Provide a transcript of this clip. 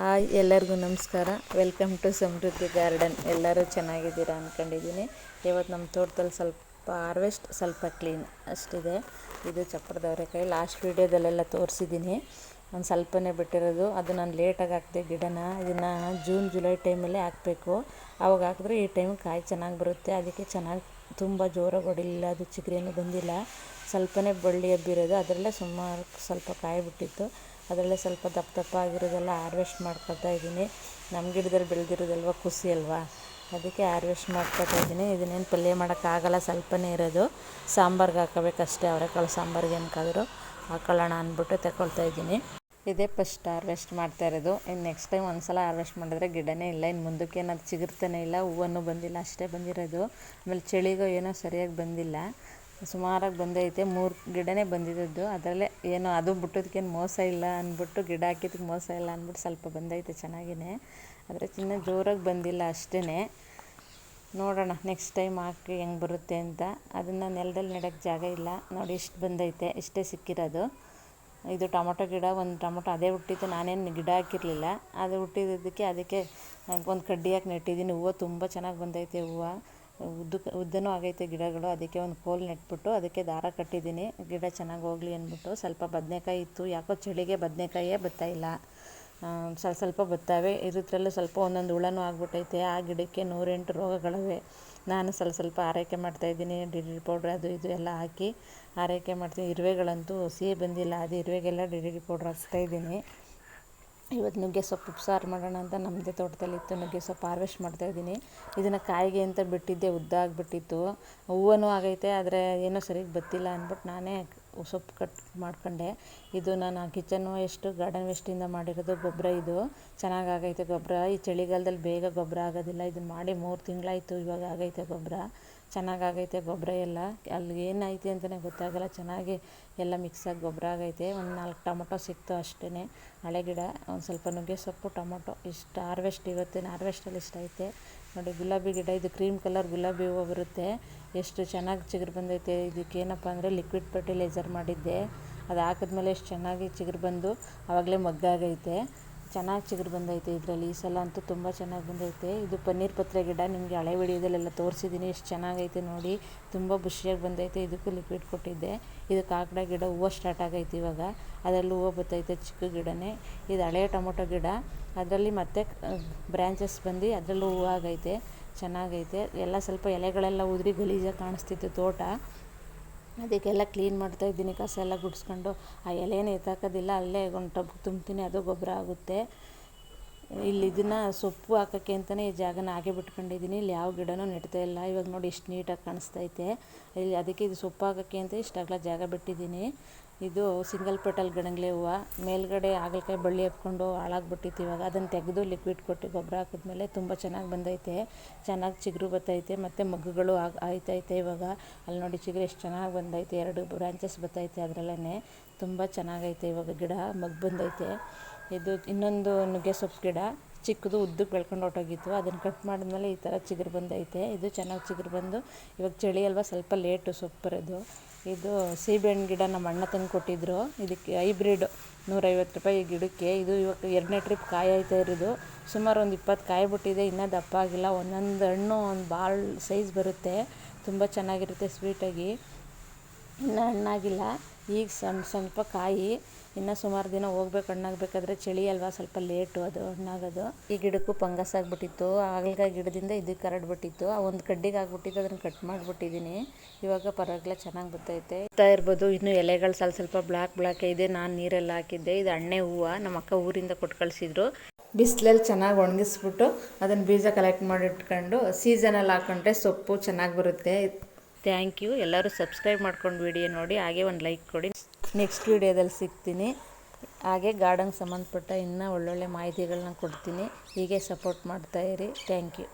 Hi, ಎಲ್ಲರಿಗೂ ನಮಸ್ಕಾರ. Welcome to Samriddhi garden ಎಲ್ಲರೂ ಚೆನ್ನಾಗಿದ್ದೀರಾ ಅಂದ್ಕೊಂಡಿದ್ದೀನಿ ಇವತ್ತು ನಮ್ಮ ತೋಟದಲ್ಲಿ ಸ್ವಲ್ಪ ಹಾರ್ವೆಸ್ಟ್ ಸ್ವಲ್ಪ ಕ್ಲೀನ್ ಅಷ್ಟಿದೆ. ಇದು ಚಪ್ಪರದ ಅವರೆಕಾಯಿ ಲಾಸ್ಟ್ ವೀಡಿಯೋದಲ್ಲೆಲ್ಲ ತೋರಿಸಿದ್ದೀನಿ. ಒಂದು ಸ್ವಲ್ಪನೇ ಬಿಟ್ಟಿರೋದು. ಅದು ನಾನು ಲೇಟಾಗಿ ಹಾಕಿದೆ ಗಿಡನ. ಇದನ್ನು ಜೂನ್ ಜುಲೈ ಟೈಮಲ್ಲೇ ಹಾಕಬೇಕು. ಅವಾಗ ಹಾಕಿದ್ರೆ ಈ ಟೈಮ್ ಕಾಯಿ ಚೆನ್ನಾಗಿ ಬರುತ್ತೆ. ಅದಕ್ಕೆ ಚೆನ್ನಾಗಿ ತುಂಬ ಜೋರಾಗಿ ಹೊಡಿಲಿಲ್ಲ. ಅದು ಚಿಗುರೇನು ಬಂದಿಲ್ಲ. ಸ್ವಲ್ಪನೇ ಬಳ್ಳಿ ಹಬ್ಬಿರೋದು. ಅದರಲ್ಲೇ ಸುಮಾರು ಸ್ವಲ್ಪ ಕಾಯಿ ಬಿಟ್ಟಿತ್ತು. ಅದರಲ್ಲೇ ಸ್ವಲ್ಪ ದಪ್ಪ ದಪ್ಪ ಆಗಿರೋದೆಲ್ಲ ಹಾರ್ವೆಸ್ಟ್ ಮಾಡ್ಕೊಳ್ತಾ ಇದ್ದೀನಿ. ನಮ್ಮ ಗಿಡದಲ್ಲಿ ಬೆಳೆದಿರೋದಲ್ವ ಖುಷಿ ಅಲ್ವಾ? ಅದಕ್ಕೆ ಹಾರ್ವೆಸ್ಟ್ ಮಾಡ್ಕೊಳ್ತಾ ಇದ್ದೀನಿ. ಇದನ್ನೇನು ಪಲ್ಯ ಮಾಡೋಕ್ಕಾಗಲ್ಲ, ಸ್ವಲ್ಪನೇ ಇರೋದು. ಸಾಂಬಾರ್ಗೆ ಹಾಕೋಬೇಕಷ್ಟೇ ಅವರೆಕಾಳು ಸಾಂಬಾರ್ಗೆ ಏನಕ್ಕಾದರೂ ಹಾಕೊಳ್ಳೋಣ ಅಂದ್ಬಿಟ್ಟು ತಗೊಳ್ತಾ ಇದ್ದೀನಿ. ಇದೇ ಫಸ್ಟ್ ಹಾರ್ವೆಸ್ಟ್ ಮಾಡ್ತಾ ಇರೋದು. ಇನ್ನು ನೆಕ್ಸ್ಟ್ ಟೈಮ್ ಒಂದು ಸಲ ಹಾರ್ವೆಸ್ಟ್ ಮಾಡಿದ್ರೆ ಗಿಡನೇ ಇಲ್ಲ ಇನ್ನು ಮುಂದಕ್ಕೆ ಏನಾದ್ರು ಚಿಗುರ್ತಾನೆ ಇಲ್ಲ, ಹೂವನ್ನು ಬಂದಿಲ್ಲ, ಅಷ್ಟೇ ಬಂದಿರೋದು. ಆಮೇಲೆ ಚಳಿಗೂ ಏನೋ ಸರಿಯಾಗಿ ಬಂದಿಲ್ಲ. ಸುಮಾರಾಗಿ ಬಂದೈತೆ. ಮೂರು ಗಿಡನೇ ಬಂದಿದ್ದದ್ದು. ಅದರಲ್ಲೇ ಏನು ಅದು ಬಿಟ್ಟೋದಕ್ಕೇನು ಮೋಸ ಇಲ್ಲ ಅಂದ್ಬಿಟ್ಟು ಗಿಡ ಹಾಕಿದ್ದಕ್ಕೆ ಮೋಸ ಇಲ್ಲ ಅಂದ್ಬಿಟ್ಟು ಸ್ವಲ್ಪ ಬಂದೈತೆ ಚೆನ್ನಾಗಿಯೇ ಆದರೆ ಚಿನ್ನ ಜೋರಾಗಿ ಬಂದಿಲ್ಲ ಅಷ್ಟೇ ನೋಡೋಣ ನೆಕ್ಸ್ಟ್ ಟೈಮ್ ಹಾಕಿ ಹೆಂಗೆ ಬರುತ್ತೆ ಅಂತ. ಅದನ್ನು ನೆಲದಲ್ಲಿ ನೆಡೋಕ್ಕೆ ಜಾಗ ಇಲ್ಲ. ನೋಡಿ ಇಷ್ಟು ಬಂದೈತೆ. ಇಷ್ಟೇ ಸಿಕ್ಕಿರೋದು. ಇದು ಟೊಮೊಟೊ ಗಿಡ, ಒಂದು ಟೊಮೊಟೊ ಅದೇ ಹುಟ್ಟಿತ್ತು ನಾನೇನು ಗಿಡ ಹಾಕಿರಲಿಲ್ಲ. ಅದು ಹುಟ್ಟಿದ್ದಕ್ಕೆ ಅದಕ್ಕೆ ಒಂದು ಕಡ್ಡಿ ಹಾಕಿ ನೆಟ್ಟಿದ್ದೀನಿ. ಹೂವು ತುಂಬ ಚೆನ್ನಾಗಿ ಬಂದೈತೆ ಹೂವು. ಉದ್ದಕ್ಕೆ, ಉದ್ದನೂ ಆಗೈತೆ ಗಿಡಗಳು. ಅದಕ್ಕೆ ಒಂದು ಕೋಲ್ ನೆಟ್ಬಿಟ್ಟು ಅದಕ್ಕೆ ದಾರ ಕಟ್ಟಿದ್ದೀನಿ. ಗಿಡ ಚೆನ್ನಾಗಿ ಹೋಗಲಿ ಅಂದ್ಬಿಟ್ಟು ಸ್ವಲ್ಪ ಬದನೆಕಾಯಿ ಇತ್ತು. ಯಾಕೋ ಚಳಿಗೆ ಬದನೆಕಾಯೇ ಬತ್ತಾಯಿಲ್ಲ ಸ್ವಲ್ಪ ಸ್ವಲ್ಪ ಬತ್ತಾವೆ. ಇದ್ರಲ್ಲೂ ಸ್ವಲ್ಪ ಒಂದೊಂದು ಹುಳನೂ ಆಗ್ಬಿಟ್ಟೈತೆ. ಆ ಗಿಡಕ್ಕೆ ನೂರೆಂಟು ರೋಗಗಳಿವೆ. ನಾನು ಸ್ವಲ್ಪ ಸ್ವಲ್ಪ ಆರೈಕೆ ಮಾಡ್ತಾಯಿದ್ದೀನಿ ಡಿ ಡಿ ಪೌಡ್ರ್ ಅದು ಇದು ಎಲ್ಲ ಹಾಕಿ ಆರೈಕೆ ಮಾಡ್ತೀನಿ. ಇರುವೆಗಳಂತೂ ಸಿಹಿ ಬಂದಿಲ್ಲ. ಅದು ಇರುವೆಗೆಲ್ಲ ಡಿ ಡಿ ಪೌಡ್ರ್ ಹಾಕ್ತಾಯಿದ್ದೀನಿ ಇವತ್ತು ನುಗ್ಗೆ ಸೊಪ್ಪು ಉಪ್ಸಾರು ಮಾಡೋಣ ಅಂತ ನಮ್ಮದೇ ತೋಟದಲ್ಲಿತ್ತು. ನುಗ್ಗೆ ಸೊಪ್ಪು ಹಾರ್ವೆಸ್ಟ್ ಮಾಡ್ತಾಯಿದ್ದೀನಿ ಇದನ್ನು ಕಾಯಿಗೆ ಅಂತ ಬಿಟ್ಟಿದ್ದೆ, ಉದ್ದ ಆಗಿಬಿಟ್ಟಿತ್ತು. ಹೂವನೂ ಆಗೈತೆ, ಆದರೆ ಏನೋ ಸರಿಯಾಗಿ ಬತ್ತಿಲ್ಲ ಅಂದ್ಬಿಟ್ಟು ನಾನೇ ಸೊಪ್ಪು ಕಟ್ ಮಾಡ್ಕೊಂಡೆ. ಇದು ನಾನು ಕಿಚನ್ ವೇಸ್ಟು ಗಾರ್ಡನ್ ವೇಸ್ಟಿಂದ ಮಾಡಿರೋದು ಗೊಬ್ಬರ ಇದು. ಚೆನ್ನಾಗಾಗೈತೆ ಗೊಬ್ಬರ ಈ ಚಳಿಗಾಲದಲ್ಲಿ ಬೇಗ ಗೊಬ್ಬರ ಆಗೋದಿಲ್ಲ. ಇದನ್ನು ಮಾಡಿ ಮೂರು ತಿಂಗಳಾಯಿತು, ಇವಾಗ ಆಗೈತೆ ಗೊಬ್ಬರ ಚೆನ್ನಾಗಿ ಆಗೈತೆ ಗೊಬ್ಬರ ಎಲ್ಲ. ಅಲ್ಲಿ ಏನೈತೆ ಅಂತಲೇ ಗೊತ್ತಾಗಲ್ಲ. ಚೆನ್ನಾಗಿ ಎಲ್ಲ ಮಿಕ್ಸಾಗಿ ಗೊಬ್ಬರ ಆಗೈತೆ. ಒಂದು ನಾಲ್ಕು ಟೊಮೊಟೊ ಸಿಕ್ತು ಅಷ್ಟೇ ಹಳೆ ಗಿಡ, ಒಂದು ಸ್ವಲ್ಪ ನುಗ್ಗೆ ಸೊಪ್ಪು, ಟೊಮೊಟೊ, ಇಷ್ಟು ಹಾರ್ವೆಸ್ಟ್ ಇವತ್ತಿನ ಹಾರ್ವೆಸ್ಟಲ್ಲಿ ಇಷ್ಟ ಐತೆ. ನೋಡಿ ಗುಲಾಬಿ ಗಿಡ, ಇದು ಕ್ರೀಮ್ ಕಲರ್ ಗುಲಾಬಿ ಹೂವು ಬರುತ್ತೆ. ಎಷ್ಟು ಚೆನ್ನಾಗಿ ಚಿಗುರು ಬಂದೈತೆ. ಇದಕ್ಕೆ ಏನಪ್ಪ ಅಂದರೆ ಲಿಕ್ವಿಡ್ ಫರ್ಟಿಲೈಸರ್ ಮಾಡಿದ್ದೆ. ಅದು ಹಾಕಿದ್ಮೇಲೆ ಎಷ್ಟು ಚೆನ್ನಾಗಿ ಚಿಗುರು ಬಂದು ಆವಾಗಲೇ ಮಗ್ಗಾಗೈತೆ. ಚೆನ್ನಾಗಿ ಚಿಗುರು ಬಂದೈತೆ ಇದರಲ್ಲಿ. ಈ ಸಲ ಅಂತೂ ತುಂಬ ಚೆನ್ನಾಗಿ ಬಂದೈತೆ. ಇದು ಪನ್ನೀರ್ ಪತ್ರೆ ಗಿಡ ನಿಮಗೆ ಹಳೆ ವಿಡಿಯೋದಲ್ಲೆಲ್ಲ ತೋರಿಸಿದ್ದೀನಿ ಎಷ್ಟು ಚೆನ್ನಾಗೈತೆ ನೋಡಿ. ತುಂಬ ಬುಷಿಯಾಗಿ ಬಂದೈತೆ. ಇದಕ್ಕೂ ಲಿಕ್ವಿಡ್ ಕೊಟ್ಟಿದ್ದೆ. ಇದು ಕಾಕಡ ಗಿಡ ಹೂವು ಸ್ಟಾರ್ಟ್ ಆಗೈತೆ ಇವಾಗ. ಅದರಲ್ಲಿ ಹೂವು ಬರ್ತೈತೆ ಚಿಕ್ಕ ಗಿಡನೇ. ಇದು ಹಳೆಯ ಟೊಮೊಟೊ ಗಿಡ. ಅದರಲ್ಲಿ ಮತ್ತೆ ಬ್ರ್ಯಾಂಚಸ್ ಬಂದು ಅದರಲ್ಲೂ ಹೂವು ಆಗೈತೆ. ಚೆನ್ನಾಗೈತೆ. ಎಲ್ಲ ಸ್ವಲ್ಪ ಎಲೆಗಳೆಲ್ಲ ಉದುರಿ ಗಲೀಜಾಗಿ ಕಾಣಿಸ್ತಿತ್ತು ತೋಟ. ಅದಕ್ಕೆಲ್ಲ ಕ್ಲೀನ್ ಮಾಡ್ತಾ ಇದ್ದೀನಿ, ಕಸ ಎಲ್ಲ ಗುಡಿಸ್ಕೊಂಡು. ಆ ಎಲೆನೇ ಎತ್ತಾಕೋದಿಲ್ಲ, ಅಲ್ಲೇ ಒಂದು ಟಬ್ ತುಂಬ್ತೀನಿ, ಅದು ಗೊಬ್ಬರ ಆಗುತ್ತೆ. ಇಲ್ಲಿ ಇದನ್ನು ಸೊಪ್ಪು ಹಾಕೋಕ್ಕೆ ಅಂತಲೇ ಈ ಜಾಗನ ಹಾಗೆ ಬಿಟ್ಕೊಂಡಿದ್ದೀನಿ. ಇಲ್ಲಿ ಯಾವ ಗಿಡನೂ ನೆಡ್ತಾ ಇಲ್ಲ. ಇವಾಗ ನೋಡಿ ಎಷ್ಟು ನೀಟಾಗಿ ಕಾಣಿಸ್ತೈತೆ. ಇಲ್ಲಿ ಅದಕ್ಕೆ ಇದು ಸೊಪ್ಪು ಹಾಕೋಕ್ಕೆ ಅಂತ ಇಷ್ಟಾಗಲ ಜಾಗ ಬಿಟ್ಟಿದ್ದೀನಿ. ಇದು ಸಿಂಗಲ್ ಪೆಟಲ್ ಗಣಗ್ಲೆ ಹೂವು. ಮೇಲ್ಗಡೆ ಹಾಗಲಕಾಯಿ ಬಳ್ಳಿ ಹಬ್ಕೊಂಡು ಹಾಳಾಗ್ಬಿಟ್ಟಿತ್ತು ಇವಾಗ. ಅದನ್ನು ತೆಗೆದು ಲಿಕ್ವಿಡ್ ಕೊಟ್ಟು ಗೊಬ್ಬರ ಹಾಕಿದ್ಮೇಲೆ ತುಂಬ ಚೆನ್ನಾಗಿ ಬಂದೈತೆ. ಚೆನ್ನಾಗಿ ಚಿಗುರು ಬರ್ತೈತೆ ಮತ್ತು ಮಗ್ಗುಗಳು ಆಗ ಆಯ್ತೈತೆ ಇವಾಗ. ಅಲ್ಲಿ ನೋಡಿ ಚಿಗುರು ಎಷ್ಟು ಚೆನ್ನಾಗಿ ಬಂದೈತೆ. ಎರಡು ಬ್ರಾಂಚಸ್ ಬರ್ತೈತೆ ಅದರಲ್ಲೇ ತುಂಬ ಚೆನ್ನಾಗೈತೆ ಇವಾಗ ಗಿಡ. ಮಗ್ಗು ಬಂದೈತೆ. ಇದು ಇನ್ನೊಂದು ನುಗ್ಗೆ ಸೊಪ್ಪು ಗಿಡ, ಚಿಕ್ಕದು ಉದ್ದಕ್ಕೆ ಬೆಳ್ಕೊಂಡು ಹೊರ್ಟೋಗಿತ್ತು. ಅದನ್ನು ಕಟ್ ಮಾಡಿದ್ಮೇಲೆ ಈ ಥರ ಚಿಗುರು ಬಂದೈತೆ. ಇದು ಚೆನ್ನಾಗಿ ಚಿಗುರು ಬಂದು, ಇವಾಗ ಚಳಿ ಅಲ್ವಾ, ಸ್ವಲ್ಪ ಲೇಟು ಸೊಪ್ಪು ಬರೋದು ಇದು ಸೀಬೆಹಣ್ಣು ಗಿಡ ನಮ್ಮ ಅಣ್ಣ ತಂದು ಕೊಟ್ಟಿದ್ದರು ಇದಕ್ಕೆ ಹೈಬ್ರಿಡ್ ನೂರೈವತ್ತು ರೂಪಾಯಿ ಗಿಡಕ್ಕೆ. ಇದು ಇವಾಗ ಎರಡನೇ ಟ್ರಿಪ್ ಕಾಯಿ ಆಯ್ತಾ ಇರೋದು. ಸುಮಾರು ಒಂದು ಇಪ್ಪತ್ತು ಕಾಯಿ ಬಿಟ್ಟಿದೆ, ಇನ್ನೂ ದಪ್ಪ ಆಗಿಲ್ಲ. ಒಂದೊಂದು ಹಣ್ಣು ಒಂದು ಭಾಳ ಸೈಜ್ ಬರುತ್ತೆ. ತುಂಬ ಚೆನ್ನಾಗಿರುತ್ತೆ ಸ್ವೀಟಾಗಿ ಇನ್ನೂ ಹಣ್ಣಾಗಿಲ್ಲ. ಈಗ ಸಣ್ಣ ಸ್ವಲ್ಪ ಕಾಯಿ. ಇನ್ನು ಸುಮಾರು ದಿನ ಹೋಗ್ಬೇಕು ಹಣ್ಣಾಗಬೇಕಾದ್ರೆ ಚಳಿ ಅಲ್ವಾ? ಸ್ವಲ್ಪ ಲೇಟು ಅದು ಹಣ್ಣಾಗೋದು. ಈ ಗಿಡಕ್ಕೂ ಫಂಗಸ್ ಆಗಿಬಿಟ್ಟಿತ್ತು. ಹಾಗಲಕಾಯಿ ಗಿಡದಿಂದ ಇದಕ್ಕೆ ಹರಡ್ಬಿಟ್ಟಿತ್ತು ಆ ಒಂದು ಕಡ್ಡಿಗೆ ಆಗ್ಬಿಟ್ಟಿತ್ತು ಅದನ್ನು ಕಟ್ ಮಾಡಿಬಿಟ್ಟಿದ್ದೀನಿ ಇವಾಗ ಪರವಾಗಿಲ್ಲ ಚೆನ್ನಾಗಿ ಬರ್ತೈತೆ. ಇರ್ತಾ ಇರ್ಬೋದು ಇನ್ನು ಎಲೆಗಳು ಸ್ವಲ್ಪ ಸ್ವಲ್ಪ ಬ್ಲ್ಯಾಕ್ ಬ್ಲ್ಯಾಕ್ ಇದೆ. ನಾನು ನೀರೆಲ್ಲ ಹಾಕಿದ್ದೆ. ಇದು ಅಣ್ಣೆ ಹೂವು ನಮ್ಮ ಅಕ್ಕ ಊರಿಂದ ಕೊಟ್ಟು ಕಳಿಸಿದ್ರು. ಬಿಸಿಲಲ್ಲಿ ಚೆನ್ನಾಗಿ ಒಣಗಿಸ್ಬಿಟ್ಟು ಅದನ್ನು ಬೀಜ ಕಲೆಕ್ಟ್ ಮಾಡಿಟ್ಕೊಂಡು ಸೀಸನಲ್ಲಿ ಹಾಕೊಂಡ್ರೆ ಸೊಪ್ಪು ಚೆನ್ನಾಗಿ ಬರುತ್ತೆ. ಥ್ಯಾಂಕ್ ಯು ಎಲ್ಲರೂ ಸಬ್ಸ್ಕ್ರೈಬ್ ಮಾಡ್ಕೊಂಡು ವಿಡಿಯೋ ನೋಡಿ. ಹಾಗೆ ಒಂದು ಲೈಕ್ ಕೊಡಿ. ನೆಕ್ಸ್ಟ್ ವಿಡಿಯೋದಲ್ಲಿ ಸಿಗ್ತೀನಿ. ಹಾಗೆ ಗಾರ್ಡನ್ಗೆ ಸಂಬಂಧಪಟ್ಟ ಇನ್ನೂ ಒಳ್ಳೊಳ್ಳೆ ಮಾಹಿತಿಗಳನ್ನ ಕೊಡ್ತೀನಿ. ಹೀಗೆ ಸಪೋರ್ಟ್ ಮಾಡ್ತಾಯಿರಿ ಥ್ಯಾಂಕ್ ಯು